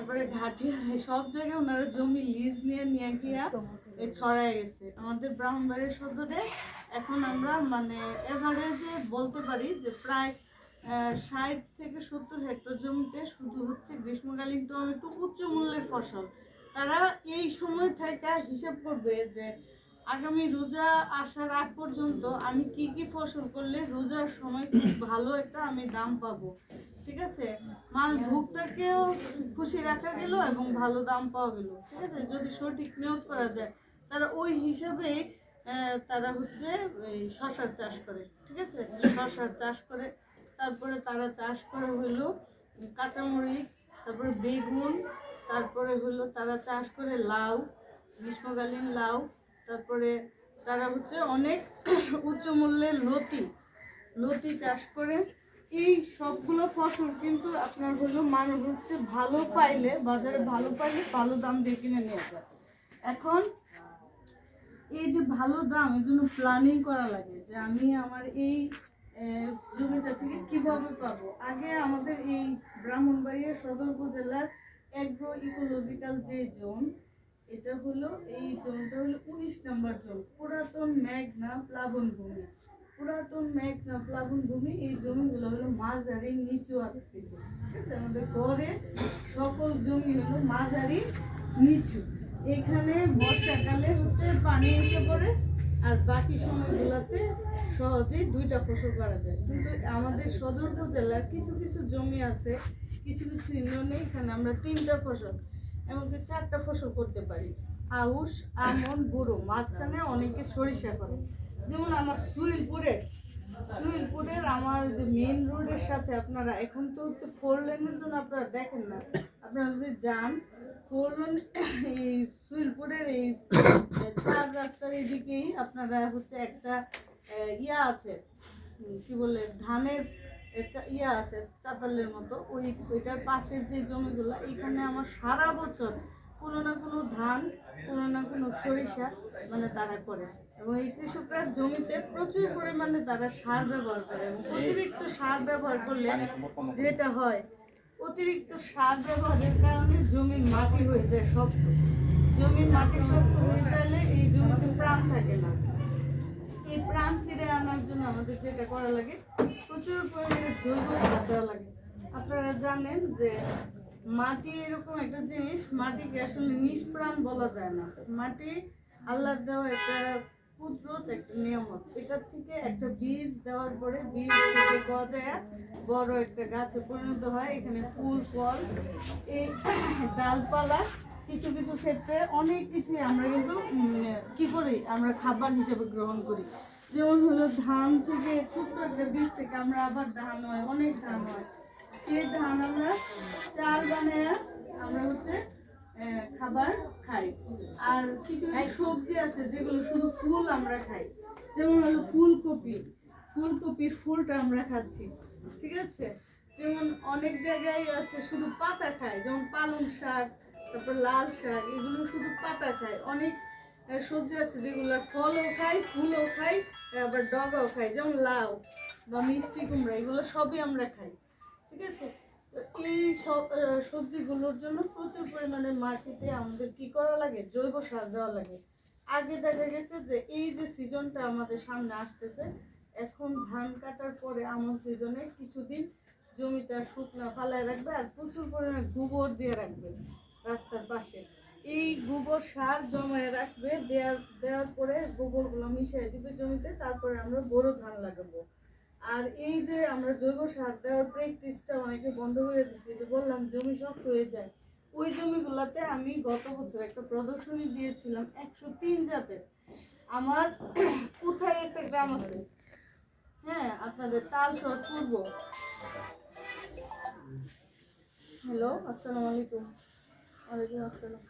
তারপরে ঘাটিয়া সব জায়গায় ওনারা জমি লিজ নিয়ে নিয়ে গিয়া ছড়ায় গেছে। আমাদের ব্রাহ্মণবাড়ির সদরে এখন আমরা মানে এভারেজে বলতে পারি যে প্রায় ষাট থেকে সত্তর হেক্টর জমিতে শুধু হচ্ছে গ্রীষ্মকালীন তো টমেটো উচ্চ মূল্যের ফসল। তারা এই সময় থেকে হিসাব করবে যে আগামী রোজা আসার আগ পর্যন্ত আমি কি কি ফসল করলে রোজার সময় খুব ভালো একটা আমি দাম পাবো। ঠিক আছে? মাল ভোক্তাকেও খুশি রাখা গেল এবং ভালো দাম পাওয়া গেল, ঠিক আছে? যদি সঠিক নিয়োগ করা যায়, তারা ওই হিসাবে তারা হচ্ছে শশার চাষ করে, ঠিক আছে? শশার চাষ করে, তারপরে তারা চাষ করে হলো কাঁচামরিচ, তারপরে বেগুন, তারপরে হলো তারা চাষ করে লাউ, গ্রীষ্মকালীন লাউ, তারপরে তারা হচ্ছে অনেক উচ্চ মূল্যের লতি লতি চাষ করে এই সবগুলো ফসল কিন্তু আপনার হলো মানুষ হচ্ছে ভালো পাইলে, বাজারে ভালো পাইলে ভালো দাম দিয়ে কিনে নিয়ে যায়। এখন এই যে ভালো দাম এর জন্য প্ল্যানিং করা লাগে যে আমি আমার এই জমিটা থেকে কীভাবে পাবো? আগে আমাদের এই ব্রাহ্মণবাড়িয়া সদর উপজেলার অ্যাগ্রো ইকোলজিক্যাল যে জোন, এটা হলো, এই জোনটা হলো উনিশ নম্বর জোন। পুরাতন মেঘনা প্লাবন ভূমি পুরাতন মেঘনা প্লাবন ভূমি এই জমিগুলো মাঝারি নিচু আকৃতি ঠিক আছে? আমাদের গড়ে সকল জমি হলো মাঝারি নিচু। এখানে বর্ষাকালে হচ্ছে পানি এসে পড়ে আর বাকি সময়গুলোতে সহজেই দুইটা ফসল করা যায়। কিন্তু আমাদের সদর উপজেলার কিছু কিছু জমি আছে, কিছু কিছু ইউনিয়নে এখানে আমরা তিনটা ফসল, এমনকি চারটা ফসল করতে পারি। আউশ আমন বুড়ো মাঝখানে অনেকে সরিষা করে। যেমন আমার সুইলপুরের সুইলপুরের আমার যে মেন রোডের সাথে আপনারা এখন তো হচ্ছে ফোর লেনের জন্য আপনারা দেখেন না। আপনারা যদি যান ফোর লেন এই সুইলপুরের এই, চার রাস্তার এদিকেই আপনারা হচ্ছে একটা ইয়া আছে কি বলে, ধানের ইয়া আছে, চাতালের মতো। ওই, ওইটার পাশের যে জমিগুলো, এখানে আমার সারা বছর কোনো না কোনো ধান, কোনো না কোনো সরিষা মানে তারা করে। এবং এই কৃষকরা জমিতে প্রচুর পরিমাণে তারা সার ব্যবহার করে এবং অতিরিক্ত সার ব্যবহার করলে যেটা হয়, অতিরিক্ত সার ব্যবহারের কারণে জমির মাটি হয়ে যায় শক্ত। জমির মাটি শক্ত হয়ে গেলে এই জমিতে প্রাণ থাকে না। এই প্রাণ ফিরে আনার জন্য আমাদের যেটা করা লাগে, প্রচুর পরিমাণে জৈব সার দেওয়া লাগে। আপনারা জানেন যে মাটি এরকম একটা জিনিস, মাটিকে আসলে নিষ্প্রাণ বলা যায় না। মাটি আল্লাহর দেওয়া একটা কুদরত, একটা নিয়ামত। এটার থেকে একটা বীজ দেওয়ার পরে বীজ থেকে গজায় বড় একটা গাছে পরিণত হয়। এখানে ফুল, ফল, এই ডালপালা, কিছু কিছু ক্ষেত্রে অনেক কিছুই আমরা কিন্তু কি করি? আমরা খাবার হিসেবে গ্রহণ করি। যেমন হলো ধান থেকে ছোট্ট একটা বীজ থেকে আমরা আবার ধান হয়, অনেক ধান হয়। সেই ধান আমরা চাল বানায় আমরা হচ্ছে খাবার খাই। আর কিছু সবজি আছে যেগুলো শুধু ফুল আমরা খাই। যেমন হলো ফুলকপি। ফুলকপির ফুলটা আমরা খাচ্ছি। ঠিক আছে? যেমন অনেক জায়গায় আছে শুধু পাতা খায়। যেমন পালং শাক, তারপর লাল শাক, এগুলো শুধু পাতা খায়। অনেক সবজি আছে যেগুলো ফলও খাই, ফুলও খাই, আবার ডগাও খাই। যেমন লাউ বা মিষ্টি কুমড়া, এগুলো সবই আমরা খাই। ঠিক আছে? এই সব সবজিগুলোর জন্য প্রচুর পরিমাণে মাটিতে আমাদের কি করা লাগে? জৈব সার দেওয়া লাগে। আগে দেখা গেছে যে এই যে সিজনটা আমাদের সামনে আসতেছে, এখন ধান কাটার পরে আমন সিজনে কিছুদিন জমিটা শুকনা ফালায় রাখবে আর প্রচুর পরিমাণে গোবর দিয়ে রাখবে রাস্তার পাশে। এই গোবর সার জমায়ে রাখবে দেওয়ার দেওয়ার পরে গোবরগুলো মিশিয়ে দিবে জমিতে, তারপরে আমরা বড় ধান লাগাবো। যে আমরা জৈব সার দেওয়ার প্র্যাকটিসটা অনেকে বন্ধ করে দিচ্ছি যে বললাম জমি শক্ত হয়ে যায়। ওই জমিগুলোতে আমি গত বছর একটা প্রদর্শনী দিয়েছিলাম একশো তিন জাতের। আমার কোথায় একটা গ্রাম আছে? হ্যাঁ আপনাদের তাল তালসর পূর্ব। হ্যালো আসসালামু আলাইকুম। ওয়ালাইকুম আসসালাম।